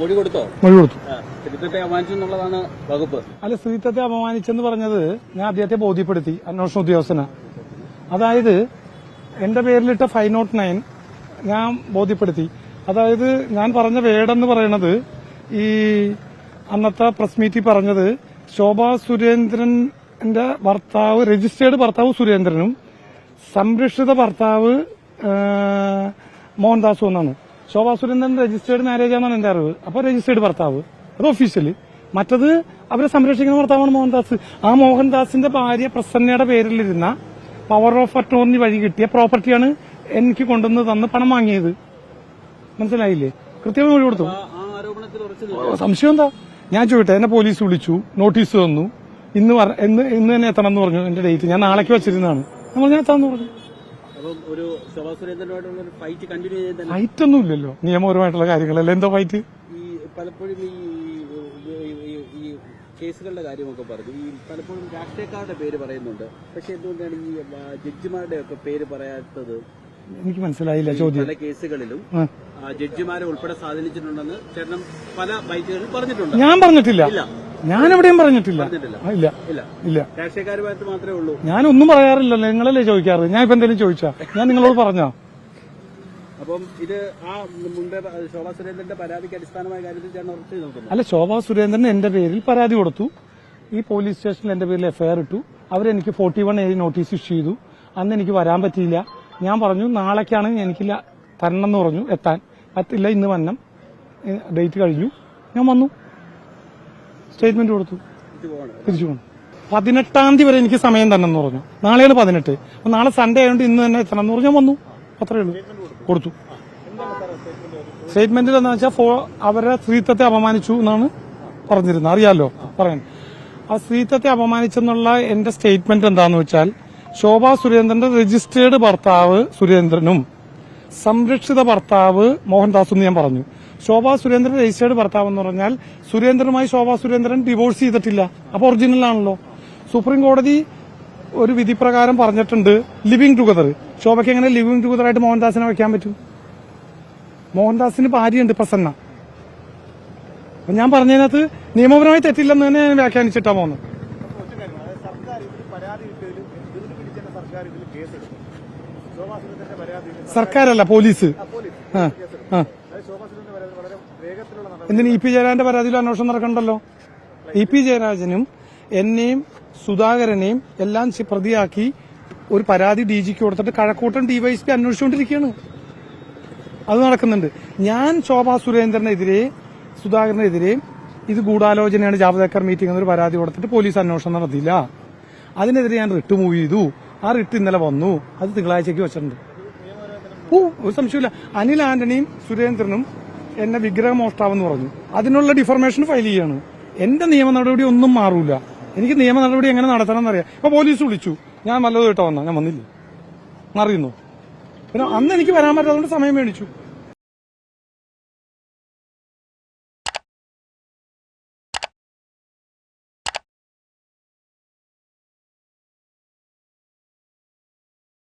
മൊഴി കൊടുത്തോ? മൊഴി കൊടുത്തു. സ്ത്രീത്വത്തെ ചരിത്രത്തെ അപമാനിച്ചു എന്നുള്ളതാണ് വകുപ്പ്. അല്ല സ്ത്രീത്വത്തെ അപമാനിച്ചെന്ന് പറഞ്ഞത് ഞാൻ അദ്ദേഹത്തെ ബോധ്യപ്പെടുത്തി അന്വേഷണ ഉദ്യോഗസ്ഥന. അതായത് എന്റെ പേരിലിട്ട ഫൈവ് നോട്ട് നയൻ ഞാൻ ബോധ്യപ്പെടുത്തി. അതായത് ഞാൻ പറഞ്ഞ വേടെന്ന് പറയണത് ഈ അന്നത്തെ പ്രസ് മീറ്റിൽ പറഞ്ഞത് ശോഭാ സുരേന്ദ്രന്റെ ഭർത്താവ് രജിസ്റ്റേർഡ് ഭർത്താവ് സുരേന്ദ്രനും സംരക്ഷിത ഭർത്താവ് മോഹൻദാസും എന്നാണ്. ശോഭാ സുരേന്ദ്രൻ രജിസ്റ്റേർഡ് മാരേജ് ആണെന്നാണ് എന്റെ അറിവ്. അപ്പോൾ രജിസ്റ്റേർഡ് ഭർത്താവ്. അത് ഒഫീഷ്യലി മറ്റത് അവരെ സംരക്ഷിക്കുന്ന ഭർത്താവാണ് മോഹൻദാസ്. ആ മോഹൻദാസിന്റെ ഭാര്യ പ്രസന്നയുടെ പേരിലിരുന്ന പവർ ഓഫ് അറ്റോർണി വഴി കിട്ടിയ പ്രോപ്പർട്ടിയാണ് എനിക്ക് കൊണ്ടുവന്ന് തന്ന് പണം വാങ്ങിയത്. മനസ്സിലായില്ലേ? കൃത്യമായി മൊഴി കൊടുത്തു. സംശയം എന്താ? ഞാൻ ചോദിട്ടെ എന്നെ പോലീസ് വിളിച്ചു നോട്ടീസ് തന്നു ഇന്ന് ഇന്ന് തന്നെ എത്തണം എന്ന് പറഞ്ഞു. എന്റെ ഡേറ്റ് ഞാൻ നാളേക്ക് വെച്ചിരുന്നതാണ്. നമ്മൾ ഞാൻ എത്താന്ന് പറഞ്ഞു. ഫൈറ്റ് ഒന്നും ഇല്ലല്ലോ. നിയമപരമായിട്ടുള്ള കാര്യങ്ങളല്ലേ? എന്തോ ഫൈറ്റ് ഈ പലപ്പോഴും ഈ കേസുകളുടെ കാര്യമൊക്കെ പറഞ്ഞു. ഈ പലപ്പോഴും രാഷ്ട്രീയക്കാരുടെ പേര് പറയുന്നുണ്ട്. പക്ഷെ എന്തുകൊണ്ടാണ് ഈ ജഡ്ജിമാരുടെ ഒക്കെ പേര് പറയാത്തത്? എനിക്ക് മനസ്സിലായില്ല ചോദ്യം. പല കേസുകളിലും ജഡ്ജിമാരെ ഉൾപ്പെടെ സ്വാധീനിച്ചിട്ടുണ്ടെന്ന് ചേട്ടൻ പല ബൈറ്റുകളിൽ പറഞ്ഞിട്ടുണ്ട്. ഞാൻ പറഞ്ഞിട്ടില്ല. ഞാൻ എവിടെയും പറഞ്ഞിട്ടില്ല. ഇല്ല. ഇല്ല. ഞാൻ ഒന്നും പറയാറില്ലല്ലോ നിങ്ങളല്ലേ ചോദിക്കാറ്? ഞാൻ ഇപ്പൊ എന്തെങ്കിലും ചോദിച്ചാ? ഞാൻ നിങ്ങളോട് പറഞ്ഞോ? അപ്പം ഇത് ആ മുൻപേ ശോഭാ സുരേന്ദ്രന്റെ പരാതിക്ക് അടിസ്ഥാനമായ കാര്യത്തിൽ ഉറച്ചു നോക്കുന്നു അല്ല ശോഭാ സുരേന്ദ്രൻ എന്റെ പേരിൽ പരാതി കൊടുത്തു. ഈ പോലീസ് സ്റ്റേഷനിൽ എന്റെ പേരിൽ എഫ്ഐആർ ഇട്ടു. അവരെനിക്ക് forty one A notice issue ചെയ്തു. അന്ന് എനിക്ക് വരാൻ പറ്റിയില്ല. ഞാൻ പറഞ്ഞു നാളേക്കാണ് എനിക്ക് തരണം എന്ന് പറഞ്ഞു എത്താൻ. പറ്റില്ല ഇന്ന് വന്നം ഡേറ്റ് കഴിഞ്ഞു. ഞാൻ വന്നു. സ്റ്റേറ്റ്മെന്റ് കൊടുത്തു. തിരിച്ചു പോകണം പതിനെട്ടാം തീയതി വരെ എനിക്ക് സമയം തന്നെ എന്ന് പറഞ്ഞു. നാളെയാണ് പതിനെട്ട്. അപ്പൊ നാളെ സൺഡേ ആയതുകൊണ്ട് ഇന്ന് തന്നെ എത്തണം എന്ന് പറഞ്ഞാൽ വന്നു. അത്രയേ ഉള്ളൂ. കൊടുത്തു. സ്റ്റേറ്റ്മെന്റിൽ എന്താ വെച്ചാൽ ഫോ അവരെ സ്ത്രീത്വത്തെ അപമാനിച്ചു എന്നാണ് പറഞ്ഞിരുന്നത്. അറിയാലോ? പറയാൻ. ആ സ്ത്രീത്വത്തെ അപമാനിച്ചെന്നുള്ള എന്റെ സ്റ്റേറ്റ്മെന്റ് എന്താന്ന് വെച്ചാൽ ശോഭാ സുരേന്ദ്രന്റെ രജിസ്റ്റേർഡ് ഭർത്താവ് സുരേന്ദ്രനും സംരക്ഷിത ഭർത്താവ് മോഹൻദാസ് എന്ന് ഞാൻ പറഞ്ഞു. ശോഭാ സുരേന്ദ്രൻ രജിസ്റ്റേർഡ് ഭർത്താവ് എന്ന് പറഞ്ഞാൽ സുരേന്ദ്രനുമായി ശോഭാ സുരേന്ദ്രൻ ഡിവോഴ്സ് ചെയ്തിട്ടില്ല. അപ്പൊ ഒറിജിനൽ ആണല്ലോ. സുപ്രീം കോടതി ഒരു വിധി പ്രകാരം പറഞ്ഞിട്ടുണ്ട് ലിവിംഗ് ടുഗദർ ശോഭയ്ക്ക് എങ്ങനെ ലിവിംഗ് ടുഗദർ ആയിട്ട് മോഹൻദാസിനെ വെക്കാൻ പറ്റും? മോഹൻദാസിന് ഭാര്യയുണ്ട് പ്രസന്ന. അപ്പൊ ഞാൻ പറഞ്ഞതിനകത്ത് നിയമപരമായി തെറ്റില്ലെന്ന് തന്നെ ഞാൻ വ്യാഖ്യാനിച്ചിട്ടാ പോകുന്നത്. സർക്കാരല്ല പോലീസ്. എന്തിന് ഇ പി ജയരാജന്റെ പരാതിയിൽ അന്വേഷണം നടക്കണ്ടല്ലോ? ഇ പി ജയരാജനും എന്നെയും സുധാകരനെയും എല്ലാം പ്രതിയാക്കി ഒരു പരാതി ഡി ജിക്ക് കൊടുത്തിട്ട് കഴക്കൂട്ടം ഡിവൈഎസ്പി അന്വേഷിച്ചുകൊണ്ടിരിക്കുകയാണ്. അത് നടക്കുന്നുണ്ട്. ഞാൻ ശോഭാ സുരേന്ദ്രനെതിരെ സുധാകരനെതിരെ ഇത് ഗൂഢാലോചനയാണ് ജാവദേക്കർ മീറ്റിംഗ് എന്നൊരു പരാതി കൊടുത്തിട്ട് പോലീസ് അന്വേഷണം നടത്തിയില്ല. അതിനെതിരെ ഞാൻ റിട്ട് മൂവ് ചെയ്തു. ആ റിട്ട് ഇന്നലെ വന്നു. അത് തിങ്കളാഴ്ചക്ക് വെച്ചിട്ടുണ്ട്. ഓ ഒരു സംശയമില്ല അനിൽ ആന്റണിയും സുരേന്ദ്രനും എന്നെ വിഗ്രഹമോഷ്ടാവെന്ന് പറഞ്ഞു. അതിനുള്ള ഡിഫർമേഷൻ ഫയൽ ചെയ്യാണ്. എന്റെ നിയമ നടപടി ഒന്നും മാറൂല. എനിക്ക് നിയമ നടപടി എങ്ങനെ നടത്തണം എന്നറിയാം ഇപ്പൊ പോലീസ് വിളിച്ചു. ഞാൻ വല്ലതും കേട്ടോ വന്നാ. ഞാൻ വന്നില്ല. അറിയുന്നു പിന്നെ അന്ന് എനിക്ക് വരാൻ പറ്റാത്തതുകൊണ്ട് സമയം മേടിച്ചു.